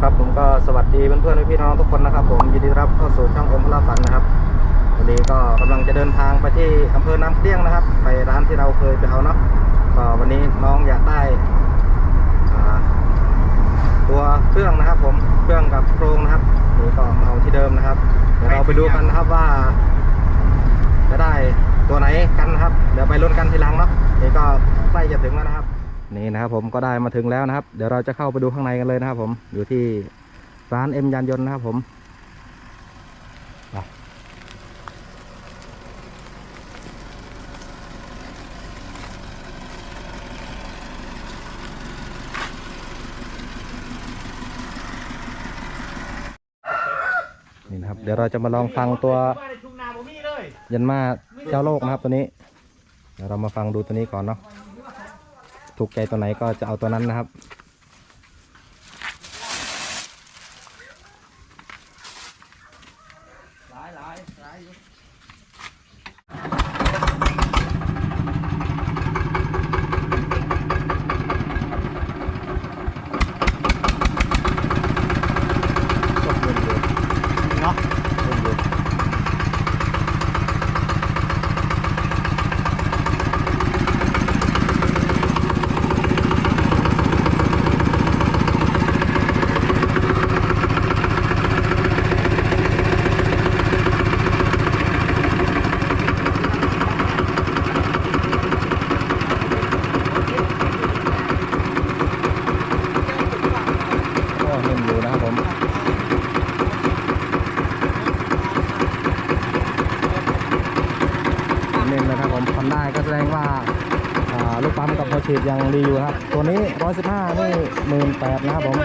ครับผมก็สวัสดีเพื่อนๆพี่น้องทุกคนนะครับ ผมยินดีต้อนรับเข้าสู่ช่องอมพลาฝันนะครับวันนี้ก็กำลังจะเดินทางไปที่อำเภอน้ำเกลี้ยงนะครับ ไปร้านที่เราเคยไปเอาเนาะก็วันนี้น้องอยากได้ตัวเครื่องนะครับ ผมเครื่องกับโครงนะครับนี่ก็มาเอาที่เดิมนะครับเดี๋ยวเราไปดูกันนะครับว่า จะได้ตัวไหนกันนะครับ เดี๋ยวไปลุ้นกันทีหลังเนาะนี่ก็ใกล้จะถึงแล้วนะครับ นี่นะครับผมก็ได้มาถึงแล้วนะครับ เดี๋ยวเราจะเข้าไปดูข้างในกันเลยนะครับ ผมอยู่ที่ร้านเอ็มยานยนต์นะครับผมไปนี่นะครับเดี๋ยวเราจะมาลองฟังตัวยันมาเจ้าโลกนะครับตัวนี้ เดี๋ยวเรามาฟังดูตัวนี้ก่อนเนาะ ถูกใจตัวไหนก็จะเอาตัวนั้นนะครับ เนาะ ก็เห็นอยู่นะครับผมเน้นนะครับผมทำได้ก็แสดงว่าอ่าลูก ปั๊มกับพอฉีดยังดีอยู่นะครับ ตัวนี้ 115 นี่หมื่นแปดนะครับผม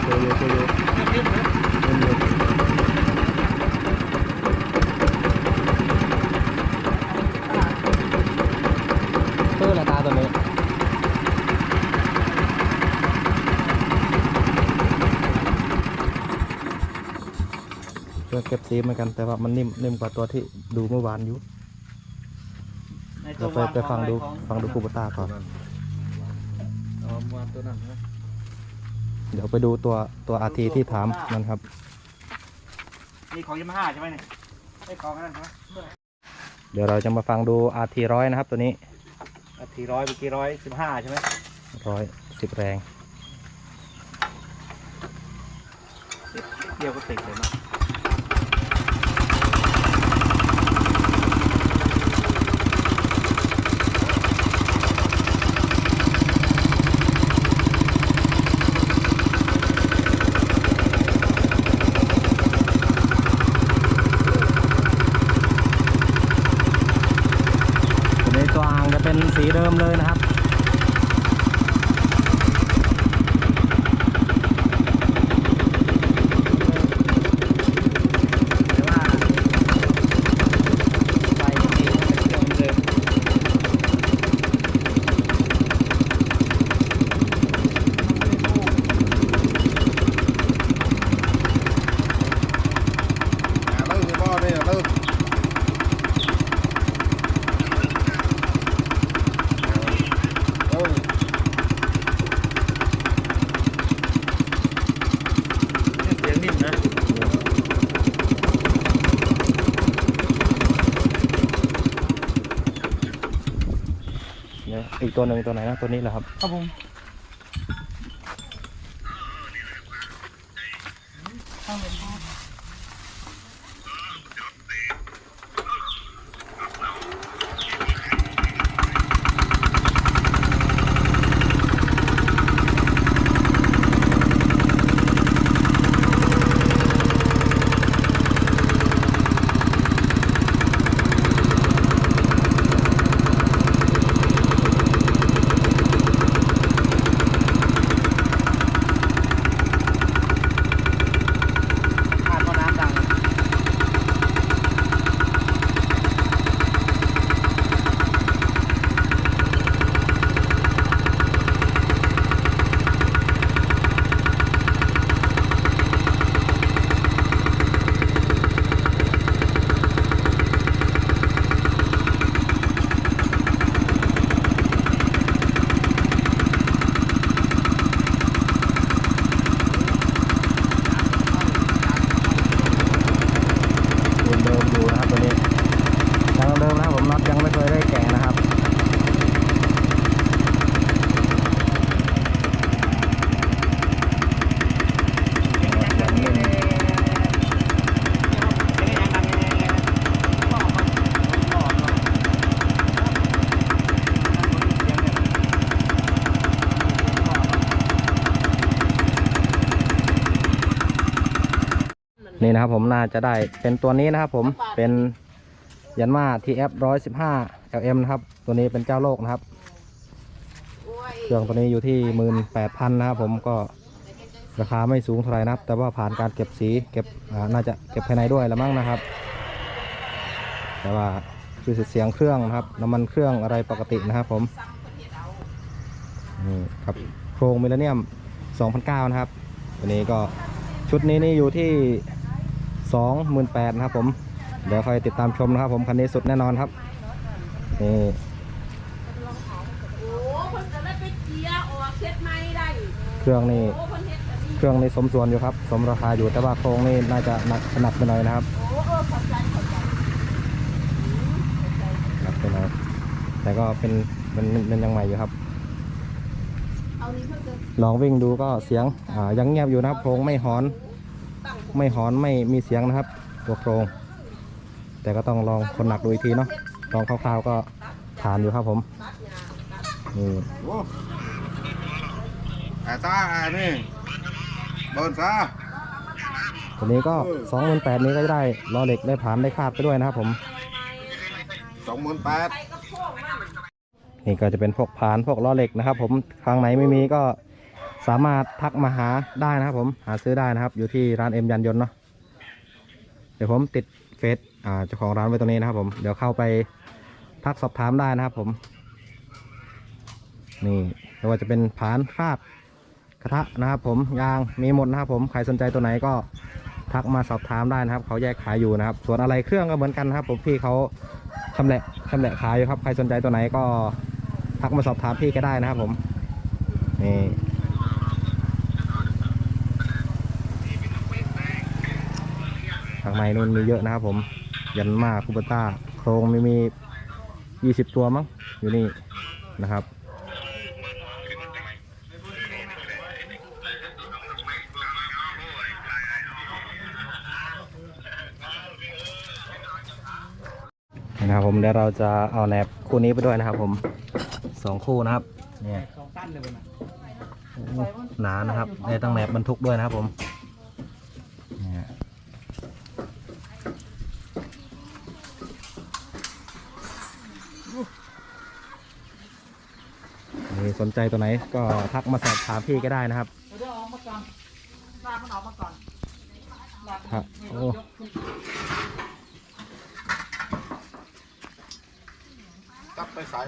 โชว์อยู่โชว์อยู่เห็นอยู่เพื่อละตาตัวนี้ เพื่อเก็บสีเหมือนกันแต่ว่ามันนิ่มนิ่มกว่าตัวที่ดูเมื่อวานอยู่เดี๋ยวไปไปฟังดูฟังดูคูบตาก่อน เอามาตัวนั้นนะเดี๋ยวไปดูตัวตัวอาทีที่ถามนั่นครับ นี่ของยามาฮ่าใช่ไหมเนี่ยไอ้ของนั่นใช่ไหมเดี๋ยวเราจะมาฟังดู RT ร้อยนะครับ ตัวนี้อาทีร้อยเมื่อกี้ร้อยสิบห้าใช่ไหมร้อยสิบแรง เดียวก็ติดเลยนะ ตัวนี้ตัวอ่างจะเป็นสีเดิมเลยนะครับ แต่ว่าไฟนี่มันเป็นเครื่องเดิม เลิกพ่อเนี่ยเลิกเออ เสียงนิ่มนะ เดี๋ยว อีกตัวหนึ่งตัวไหนนะตัวนี้เหรอครับ ครับผม นี่นะครับผมน่าจะได้เป็นตัวนี้นะครับผมเป็นยันมา TF 115 LM นะครับ ตัวนี้เป็นเจ้าโลกนะครับเครื่องตัวนี้อยู่ที่18,000นะครับผมก็ราคาไม่สูงเท่าไหร่นะครับ แต่ว่าผ่านการเก็บสีเก็บอ่าน่าจะเก็บภายในด้วยแล้วมั้งนะครับ แต่ว่าคือเสียงเครื่องนะครับน้ำมันเครื่องอะไรปกตินะครับผมนี่ครับโครงมิลเลเนียม2009 นะครับ ตัวนี้ก็ชุดนี้นี่อยู่ที่ 28,000นะครับผมเดี๋ยวคอยติดตามชมนะครับผมคันนี้สุดแน่นอนครับนี่เครื่องนี่เครื่องนี่สมส่วนอยู่ครับ สมราคาอยู่แต่ว่าโครงนี่น่าจะหนักหนักไปหน่อยนะครับหนักไปหน่อยแต่ก็เป็นเป็นเป็นยังใหม่อยู่ครับลองวิ่งดูก็เสียงอ่ายังเงียบอยู่นะครับโครงไม่หอน ไม่หอนไม่มีเสียงนะครับ ตัวโครง แต่ก็ต้องลองคนหนักดูอีกทีเนาะลองคร่าวๆก็ผ่านอยู่ครับผมตัดหญ้าตัดนี่โอ้อาซาอานี่เบิร์นซาตัวนี้ก็สองหมื่นแปดนี้ก็จะได้ล้อเหล็กได้ผ่านได้คาดไปด้วยนะครับผมสองหมื่นแปดใครก็โค้งมันนี่ก็จะเป็นพวกผ่านพวกล้อเหล็กนะครับ ผมครั้งไหนไม่มีก็ สามารถทักมาหาได้นะครับผมหาซื้อได้นะครับ อยู่ที่ร้านเอ็มยันยนต์เนาะเดี๋ยวผมติดเฟซเจ้าของร้านไว้ตรงนี้นะครับผมเดี๋ยวเข้าไปทักสอบถามได้นะครับผมนี่ไม่ว่าจะเป็นผานคาดกระทะนะครับผมยางมีหมดนะครับผมใครสนใจตัวไหนก็ทักมาสอบถามได้นะครับ เขาแยกขายอยู่นะครับ ส่วนอะไรเครื่องก็เหมือนกันนะครับ ผมพี่เขาชำแหละชำแหละขายอยู่ครับ ใครสนใจตัวไหนก็ทักมาสอบถามพี่ก็ได้นะครับผมนี่างในนู่นมีเยอะนะครับผม ยันมาคูเบต้า โครงม่มียี่สิบตัวมั้งอยู่นี่นะครับนะครับผมเดี๋ยวเราจะเอาแหนบคู่นี้ไปด้วยนะครับ ผมสองคู่นะครับเนี่ยหนานะครับได้ตั้งแหนบบรรทุกด้วยนะครับผมเนี่ยนี่ สนใจตัวไหนก็ทักมาสอบถามพี่ก็ได้นะครับเดี๋ยวออกมาก่อนลากมันออกมาก่อนลากครับโอ้ยกขึ้นตับไปสาย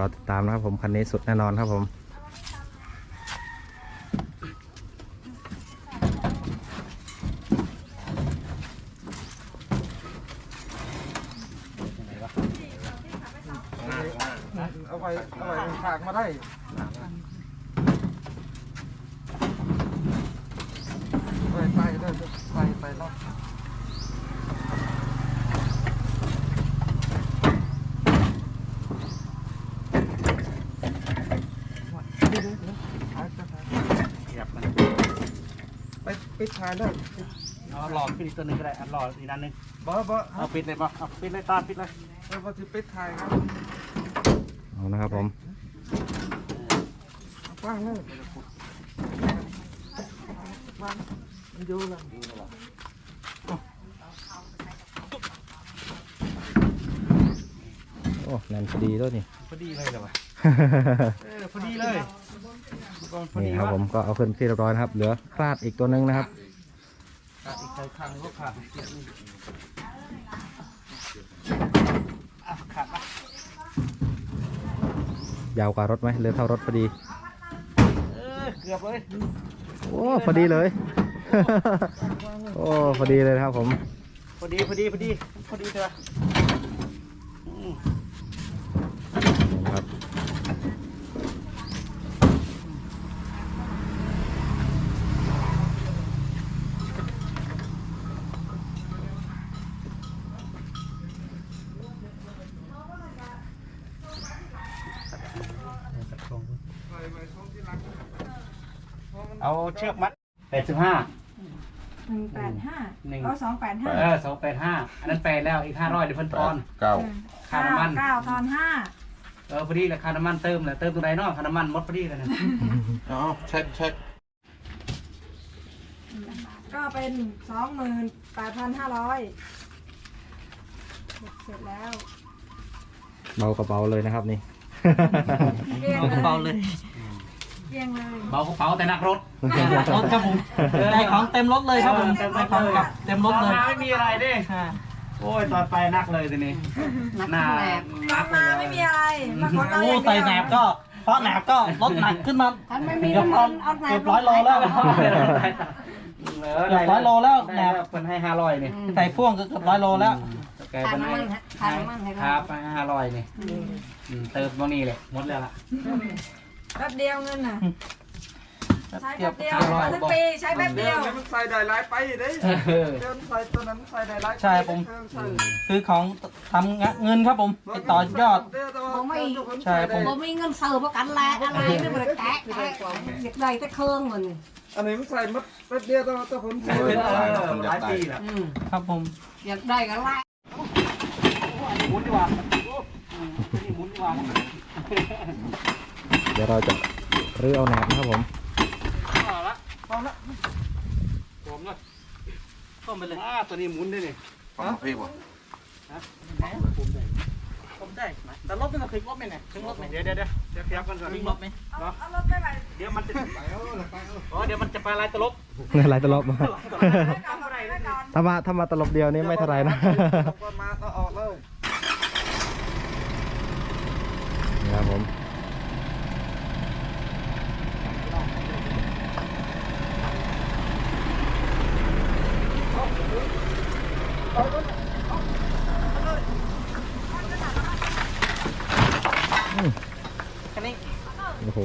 รอ ตามนะครับผมคันนี้สุดแน่นอนครับผมเอาไปเอาไปฉากมาได้ไปไปได้ไปไปรอบ เหยียบมัน ไป ปิดทายได้เอาหลอดขึ้นอีกตัวหนึงก็ได้อันหลอดอีกนันหนึงบ่บ่เอาปิดเลยป่ะเอาปิดเลยตาปิดเลยเออว่าสิปิดทายครับเอานะครับผมกว้างเลยกว้างมันอยู่แล้วโอ้แน่นพอดีด้วยนี่ พอดีเลยเหรอวะเออพอดีเลยพอดีนี่ครับวะผมก็เอาขึ้นที่เรียบร้อยนะครับ เหลือคลาดอีกตัวหนึงนะครับ ขาดอีกใครข้างหนึงก็ขาดอีกเกียร์หนึงอะขาดละยาวกว่ารถไหมเหลือเท่ารถพอดี เออเกือบเลยโอ้พอดีเลย โอ้พอดีเลยนะครับผม พอดีพอดีพอดีพอดีเถอะอืม นะครับ เอาเชือกมัดแปดสิบห้า หนึ่งแปดห้าหนึ่งเอาสองแปดห้าเออสองแปดห้าอันนั้นแปลแล้วอีกห้าร้อยเดี๋ยวเพิ่นทอนเก้าค่าน้ำมัน เก้าทอนห้าเออพอดีแหละค่าน้ำมันเติมเลยเติมตรงไหนเนาะค่าน้ำมันหมดพอดีเลยนะอ๋อเช็คเช็คก็เป็นสองหมื่นแปดพันห้าร้อยเสร็จแล้วเบากระเป๋าเลยนะครับนี่เกลี้ยงเลย เบาเลยเกลี้ยงเลยเบากระเป๋าแต่หนักรถรถครับผมได้ของเต็มรถเลยครับผมเต็มรถได้ของเลยกลับเต็มรถเลยตอนมาไม่มีอะไรเด้โอ้ยตอนไปหนักเลยทีนี้หนักตอนมาไม่มีอะไรมาขนเราโอ้อย่างใส่เดียวแหนบก็เพราะแหนบก็ลดหนักขึ้นมาฉันไม่มีเกือบเงินเอาแหนบเกือบร้อยโลแล้วเกือบร้อยโลแล้วแหนบเพิ่นให้ห้าร้อยนี่ใส่พ่วงก็เกือบร้อยโลแล้วแกเพิ่นให้ครับไปห้าร้อยนี่อืมเติมตรงนี้เลยหมดแล้วล่ะ แป๊บเดียวเงินน่ะ ใช้เกืแป๊อบบเดียวห้าร้อยทั้งปีใช้แป๊บเดี๋เดียยววนี้มันใส่ได้หลายไปเด้เออ เดี๋ยวใส่ตัวนั้นใส่ได้หลายไปใช่ผมใส่ซื้อของทำงะเงินครับผมไปต่อยอดเดี๋ยวแต่ว่าผมไม่ใช่ผมผมมีเงินเสิร์ฟประกันแลอะไรไม่เหมือนแกะแกะอยากได้แต่เครื่องมันอันนี้มันใส่มัดแป๊บเดียวแต่ว่าแต่ผมใส่เอได้อหลายปีแล้ว อืมครับผม อยากได้ก็ไล่หมุนดีกว่าอืมนี่หมุนดีกว่าเดี๋ยวเราจะรื้อเอาแหนบนะครับผมเอาละเอาละผมเลยเข้าไปเลยอ่าตัวนี้หมุนได้นี่ฟังพี่บ่ผมได้แต่รถมันก็ถึงรถไหมเนี่ยถึงรถไหมเดี๋ยวเดี๋ยวเดี๋ยวเดี๋ยวขยับกันก่อนถึงรถไหมเอาเอารถไปไหนเดี๋ยวมันจะอ๋อเดี๋ยวมันจะไปลายตลบอะไรตลบไปก่อนไปก่อนถ้ามาถ้ามาตลบเดียวนี่ไม่เท่าไหรนะก่อนมาก็ออกเลย นี่ครับผม แค่นี้ โอ้โห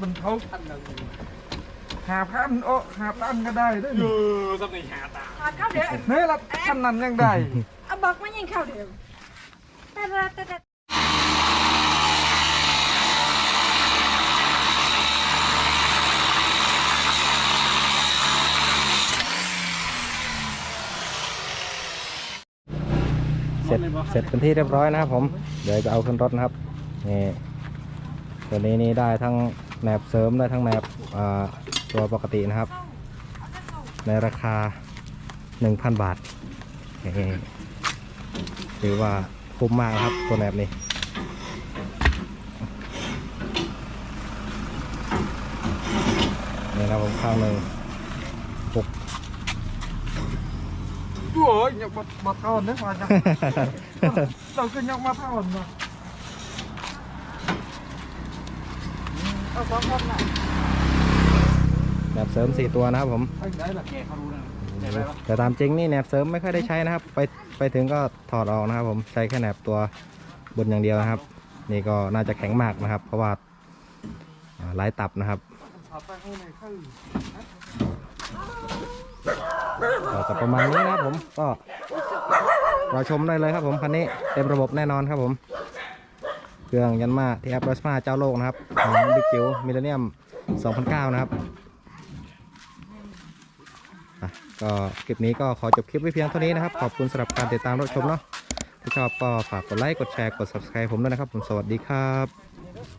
มันเขาหาพันโอ้หาพันก็ได้เด้อถอดเข้าเดี๋ยวเนี่ยละพันนั้นยังได้ เอาบอกมายิงเข้าเดี๋ยวแต่แต่แต่แต่ เส ร็จเสร็จเป็นที่เรียบร้อยนะครับผมเดี๋ยวจะเอาขึ้นรถนะครับนี่ตัวนี้นี่ได้ทั้งแหนบเสริมได้ทั้งแหนบอ่าตัวปกตินะครับ ในราคา 1,000 บาทนี่ถือว่าคุ้มมากนะครับตัวแหนบนี้นี่นะครับผมข้างหนึ่งโอ้ยยังมามาทอนนะมาจ้ะเราก็ ยังมาทอนนะเอาสองคนน่ะแหนบเสริม4ตัวนะครับผมไปไหนล่ะแกเขารู้นะเห็นไหมวะแต่ตามจริงนี่แหนบเสริมไม่ค่อยได้ใช้นะครับ ไปไปถึงก็ถอดออกนะครับ ผมใช้แค่แหนบตัวบนอย่างเดียวนะครับ นี่ก็น่าจะแข็งมากนะครับ เพราะว่าอ่าหลายตับนะครับ ถอดไปข้างในข้างก็ประมาณนี้นะครับผมก็รอชมได้เลยครับผมคันนี้เต็มระบบแน่นอนครับผม เครื่องยันมาที่แอปรสมาเจ้าโลกนะครับของบิ๊กจิ๋วมิเลเนียม 2009 นะครับก็คลิปนี้ก็ขอจบคลิปไว้เพียงเท่านี้นะครับ ขอบคุณสำหรับการติดตามรับชมเนาะถ้าชอบก็ฝากกดไลค์กดแชร์กด subscribe ผมด้วยนะครับ ผมสวัสดีครับ